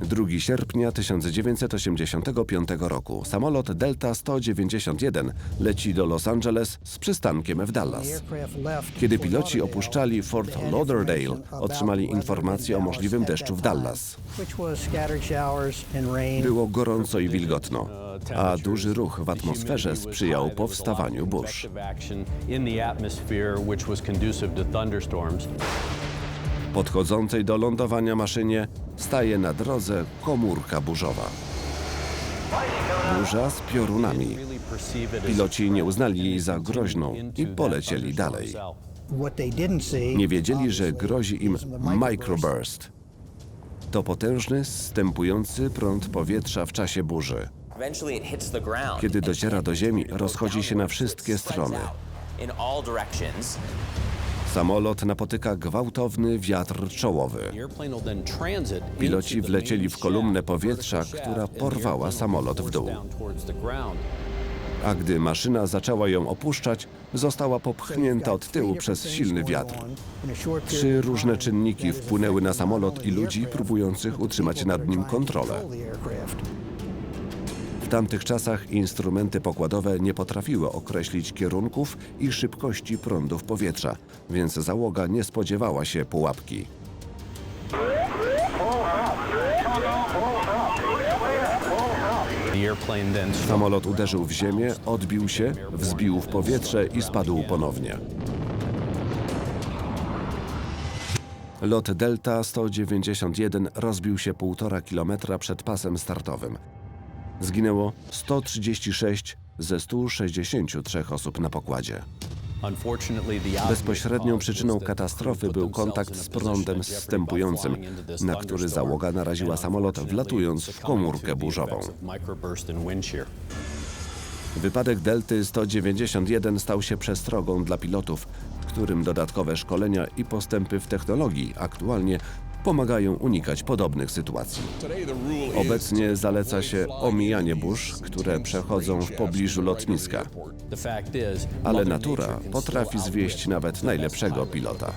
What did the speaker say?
2 sierpnia 1985 roku samolot Delta 191 leci do Los Angeles z przystankiem w Dallas. Kiedy piloci opuszczali Fort Lauderdale, otrzymali informację o możliwym deszczu w Dallas. Było gorąco i wilgotno, a duży ruch w atmosferze sprzyjał powstawaniu burz. Podchodzącej do lądowania maszynie staje na drodze komórka burzowa. Burza z piorunami. Piloci nie uznali jej za groźną i polecieli dalej. Nie wiedzieli, że grozi im microburst. To potężny, stępujący prąd powietrza w czasie burzy. Kiedy dociera do ziemi, rozchodzi się na wszystkie strony. Samolot napotyka gwałtowny wiatr czołowy. Piloci wlecieli w kolumnę powietrza, która porwała samolot w dół. A gdy maszyna zaczęła ją opuszczać, została popchnięta od tyłu przez silny wiatr. Trzy różne czynniki wpłynęły na samolot i ludzi próbujących utrzymać nad nim kontrolę. W tamtych czasach instrumenty pokładowe nie potrafiły określić kierunków i szybkości prądów powietrza, więc załoga nie spodziewała się pułapki. Samolot uderzył w ziemię, odbił się, wzbił w powietrze i spadł ponownie. Lot Delta 191 rozbił się półtora kilometra przed pasem startowym. Zginęło 136 ze 163 osób na pokładzie. Bezpośrednią przyczyną katastrofy był kontakt z prądem zstępującym, na który załoga naraziła samolot wlatując w komórkę burzową. Wypadek Delty 191 stał się przestrogą dla pilotów, którym dodatkowe szkolenia i postępy w technologii aktualnie pomagają unikać podobnych sytuacji. Obecnie zaleca się omijanie burz, które przechodzą w pobliżu lotniska. Ale natura potrafi zwieść nawet najlepszego pilota.